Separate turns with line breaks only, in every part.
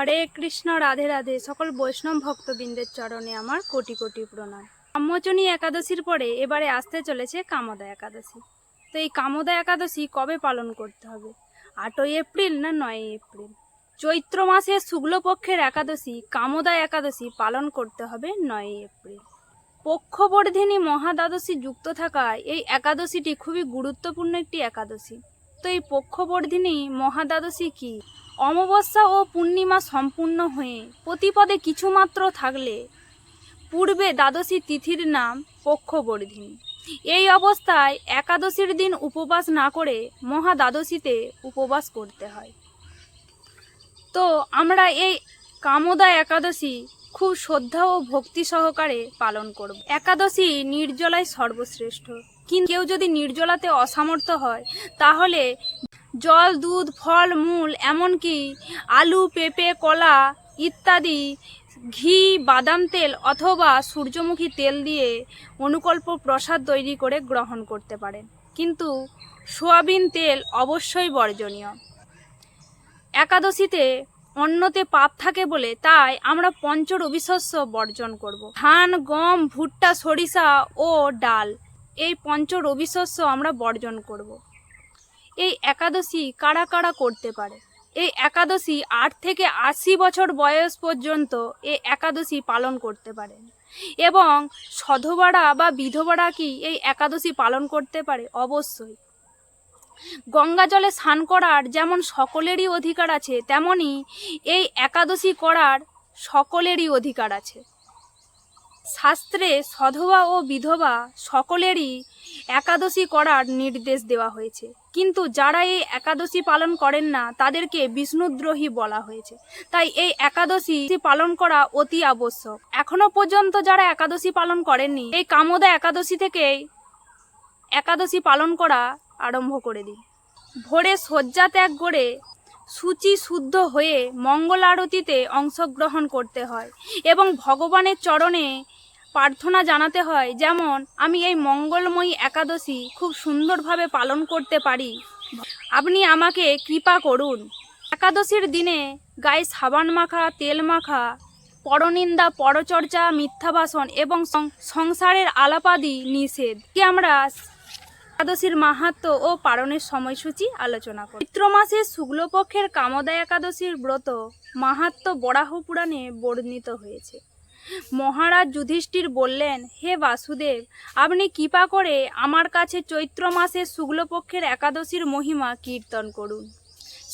হরে কৃষ্ণ রাধে রাধে সকল বৈষ্ণব ভক্তবৃন্দের চরণে আমার কোটি কোটি প্রণাম কাম্যচনী একাদশীর পরে এবারে আসতে চলেছে কামদা একাদশী তো এই কামদা একাদশী কবে পালন করতে হবে আটই এপ্রিল না নয় এপ্রিল চৈত্র মাসের শুক্লপক্ষের একাদশী কামদা একাদশী পালন করতে হবে নয় এপ্রিল পক্ষবর্ধিনী মহাদ্বাদশী যুক্ত থাকায় এই একাদশীটি খুবই গুরুত্বপূর্ণ একটি একাদশী তো এই পক্ষবর্ধিনী মহাদ্বাদশী কি অমাবস্যা ও পূর্ণিমা সম্পূর্ণ হয়ে প্রতিপদে কিছুমাত্র থাকলে পূর্বে দ্বাদশী তিথির নাম পক্ষবর্ধিনী এই অবস্থায় একাদশীর দিন উপবাস না করে মহা দ্বাদশীতে উপবাস করতে হয় তো আমরা এই কামদা একাদশী খুব শ্রদ্ধা ও ভক্তি সহকারে পালন করব একাদশী নির্জলায় সর্বশ্রেষ্ঠ কিন্তু কেউ যদি নির্জলাতে অসামর্থ্য হয় তাহলে জল দুধ ফল মূল এমনকি আলু পেঁপে কলা ইত্যাদি ঘি বাদাম তেল অথবা সূর্যমুখী তেল দিয়ে অনুকল্প প্রসাদ তৈরি করে গ্রহণ করতে পারেন কিন্তু সোয়াবিন তেল অবশ্যই বর্জনীয় একাদশীতে অন্যতে পাপ থাকে বলে তাই আমরা রবিশস্য বর্জন করব ধান গম ভুট্টা সরিষা ও ডাল এই পঞ্চ রবিশস্য আমরা বর্জন করব। এই একাদশী কারা কারা করতে পারে এই একাদশী আট থেকে আশি বছর বয়স পর্যন্ত এই একাদশী পালন করতে পারেন এবং সধবাড়া বা বিধবাড়া কি এই একাদশী পালন করতে পারে অবশ্যই গঙ্গা জলে স্নান করার যেমন সকলেরই অধিকার আছে তেমনি এই একাদশী করার সকলেরই অধিকার আছে শাস্ত্রে সধবা ও বিধবা সকলেরই একাদশী করার নির্দেশ দেওয়া হয়েছে কিন্তু যারা এই একাদশী পালন করেন না তাদেরকে বিষ্ণুদ্রোহী বলা হয়েছে তাই এই একাদশী পালন করা অতি আবশ্যক এখনো পর্যন্ত যারা একাদশী পালন করেননি এই কামদা একাদশী থেকেই একাদশী পালন করা আরম্ভ করে দিন ভোরে শয্যা ত্যাগ করে সূচি শুদ্ধ হয়ে মঙ্গল আরতিতে অংশগ্রহণ করতে হয় এবং ভগবানের চরণে প্রার্থনা জানাতে হয় যেমন আমি এই মঙ্গলময়ী একাদশী খুব সুন্দরভাবে পালন করতে পারি আপনি আমাকে কৃপা করুন একাদশীর দিনে গায়ে সাবান মাখা তেল মাখা পরনিন্দা পরচর্চা মিথ্যাবাসন এবং সংসারের আলাপাদি নিষেধ কি আমরা একাদশীর মাহাত্ম ও পালনের সময়সূচি আলোচনা করি চিত্র মাসের শুক্লপক্ষের কামদা একাদশীর ব্রত মাহাত্ম বরাহ পুরাণে বর্ণিত হয়েছে মহারাজ যুধিষ্ঠির বললেন হে বাসুদেব আপনি কৃপা করে আমার কাছে চৈত্র মাসের শুক্লপক্ষের একাদশীর মহিমা কীর্তন করুন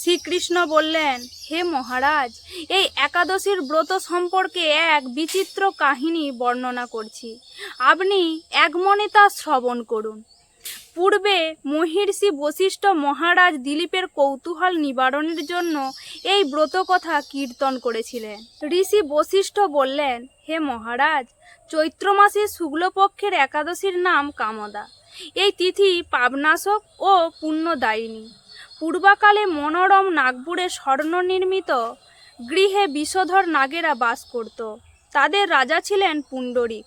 শ্রীকৃষ্ণ বললেন হে মহারাজ এই একাদশীর ব্রত সম্পর্কে এক বিচিত্র কাহিনী বর্ণনা করছি আপনি একমনে তা শ্রবণ করুন পূর্বে মহির্ষি বশিষ্ঠ মহারাজ দিলীপের কৌতূহল নিবারণের জন্য এই ব্রত কথা কীর্তন করেছিলেন ঋষি বশিষ্ঠ বললেন হে মহারাজ চৈত্র মাসের শুক্লপক্ষের একাদশীর নাম কামদা এই তিথি পাবনাশক ও পুণ্যদায়িনী পূর্বাকালে মনোরম নাগপুরে স্বর্ণ নির্মিত গৃহে বিষধর নাগেরা বাস করত তাদের রাজা ছিলেন পুণ্ডরিক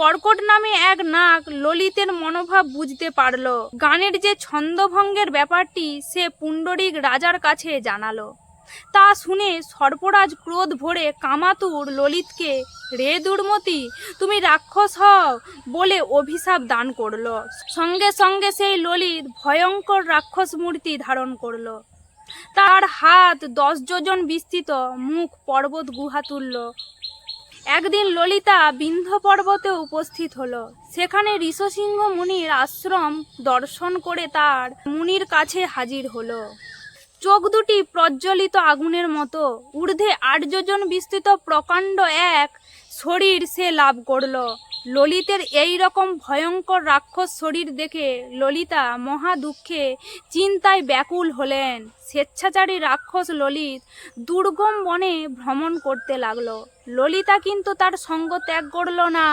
কর্কট নামে এক নাক ললিতের মনোভাব বুঝতে পারল গানের যে ছন্দভঙ্গের ব্যাপারটি সে পুণ্ডরিক রাজার কাছে জানালো তা শুনে সর্পরাজ ক্রোধ ভরে কামাতুর ললিতকে রে দুর্মতি তুমি রাক্ষস হও বলে অভিশাপ দান করল সঙ্গে সঙ্গে সেই ললিত ভয়ঙ্কর রাক্ষস মূর্তি ধারণ করল তার হাত দশ যোজন বিস্তৃত মুখ পর্বত গুহা তুলল একদিন ললিতা বিন্ধ পর্বতে উপস্থিত হল সেখানে ঋষসিংহ মুনির আশ্রম দর্শন করে তার মুনির কাছে হাজির হল চোখ দুটি প্রজ্বলিত আগুনের মতো ঊর্ধ্বে আর্যজন বিস্তৃত প্রকাণ্ড এক শরীর সে লাভ করল ললিতের এই রকম ভয়ঙ্কর রাক্ষস শরীর দেখে ললিতা মহা দুঃখে চিন্তায় ব্যাকুল হলেন স্বেচ্ছাচারী রাক্ষস ললিত দুর্গম বনে ভ্রমণ করতে লাগলো ললিতা কিন্তু তার সঙ্গ ত্যাগ করল না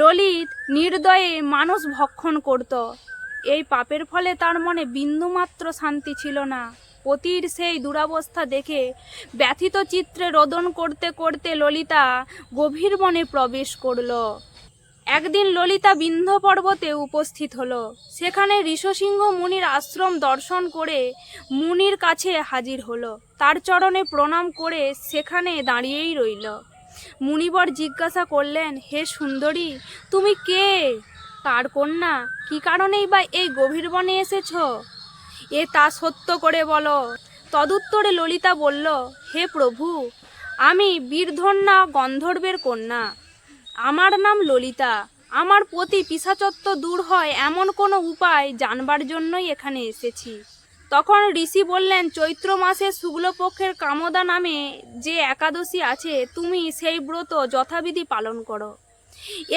ললিত নির্দয়ে মানুষ ভক্ষণ করত এই পাপের ফলে তার মনে বিন্দুমাত্র শান্তি ছিল না পতির সেই দুরাবস্থা দেখে ব্যথিত চিত্রে রোদন করতে করতে ললিতা গভীর বনে প্রবেশ করল একদিন ললিতা বিন্ধ্য পর্বতে উপস্থিত হল সেখানে ঋষসিংহ মুনির আশ্রম দর্শন করে মুনির কাছে হাজির হল তার চরণে প্রণাম করে সেখানে দাঁড়িয়েই রইল মুনিবর জিজ্ঞাসা করলেন হে সুন্দরী তুমি কে কার কন্যা কি কারণেই বা এই গভীর বনে এসেছ এ তা সত্য করে বলো তদুত্তরে ললিতা বলল হে প্রভু আমি বীরধন্যা গন্ধর্বের কন্যা আমার নাম ললিতা আমার প্রতি পিসাচত্ব দূর হয় এমন কোনো উপায় জানবার জন্যই এখানে এসেছি তখন ঋষি বললেন চৈত্র মাসে শুক্লপক্ষের কামদা নামে যে একাদশী আছে তুমি সেই ব্রত যথাবিধি পালন করো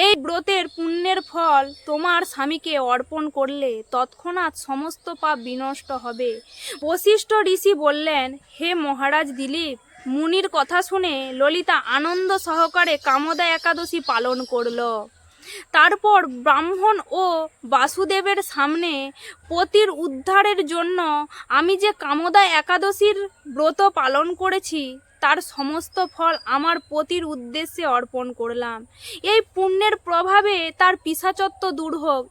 এই ব্রতের পুণ্যের ফল তোমার স্বামীকে অর্পণ করলে তৎক্ষণাৎ সমস্ত পাপ বিনষ্ট হবে বশিষ্ঠ ঋষি বললেন হে মহারাজ দিলীপ মুনির কথা শুনে ললিতা আনন্দ সহকারে কামদা একাদশী পালন করল তারপর ব্রাহ্মণ ও বাসুদেবের সামনে পতির উদ্ধারের জন্য আমি যে কামদা একাদশীর ব্রত পালন করেছি তার সমস্ত ফল আমার পতির উদ্দেশ্যে অর্পণ করলাম এই পুণ্যের প্রভাবে তার পিসাচত্ব দূর হোক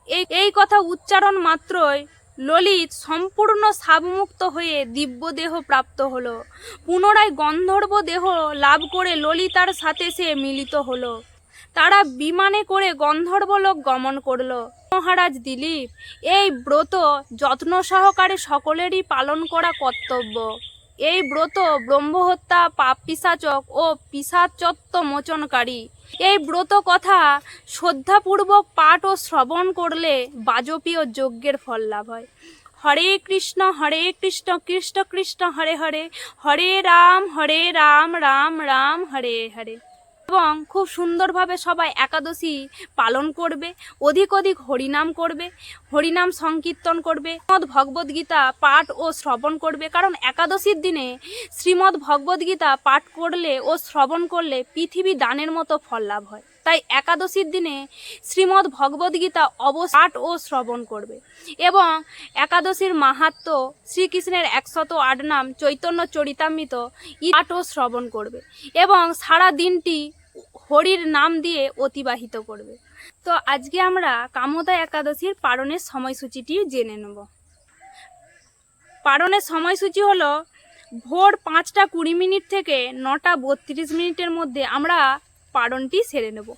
এই কথা উচ্চারণ মাত্রই ললিত সম্পূর্ণ সাবমুক্ত হয়ে দিব্যদেহ প্রাপ্ত হল পুনরায় গন্ধর্ব দেহ লাভ করে ললিতার সাথে সে মিলিত হল তারা বিমানে করে গন্ধর্বলোক গমন করল মহারাজ দিলীপ এই ব্রত যত্ন সহকারে সকলেরই পালন করা কর্তব্য এই ব্রত ব্রহ্মহত্যা পাপ পিসাচক ও পিসাচত্ব মোচনকারী এই ব্রত কথা শ্রদ্ধাপূর্বক পাঠ ও শ্রবণ করলে বাজপীয় যজ্ঞের ফল লাভ হয় হরে কৃষ্ণ হরে কৃষ্ণ কৃষ্ণ কৃষ্ণ হরে হরে হরে রাম হরে রাম রাম রাম হরে হরে এবং খুব সুন্দরভাবে সবাই একাদশী পালন করবে অধিক অধিক হরিনাম করবে হরিনাম সংকীর্তন করবে শ্রীমদ ভগবদ্গীতা পাঠ ও শ্রবণ করবে কারণ একাদশীর দিনে শ্রীমদ ভগবদ্গীতা পাঠ করলে ও শ্রবণ করলে পৃথিবী দানের মতো ফল লাভ হয় তাই একাদশীর দিনে শ্রীমদ ভগবদ্গীতা অবশ্য পাঠ ও শ্রবণ করবে এবং একাদশীর মাহাত্ম শ্রীকৃষ্ণের একশত আট নাম চৈতন্য চরিতামৃত পাঠ ও শ্রবণ করবে এবং সারা দিনটি হরির নাম দিয়ে অতিবাহিত করবে তো আজকে আমরা কামতা একাদশীর পারণের সময়সূচিটি জেনে নেব পারণের সময়সূচি হলো ভোর পাঁচটা কুড়ি মিনিট থেকে নটা বত্রিশ মিনিটের মধ্যে আমরা পারণটি সেরে নেব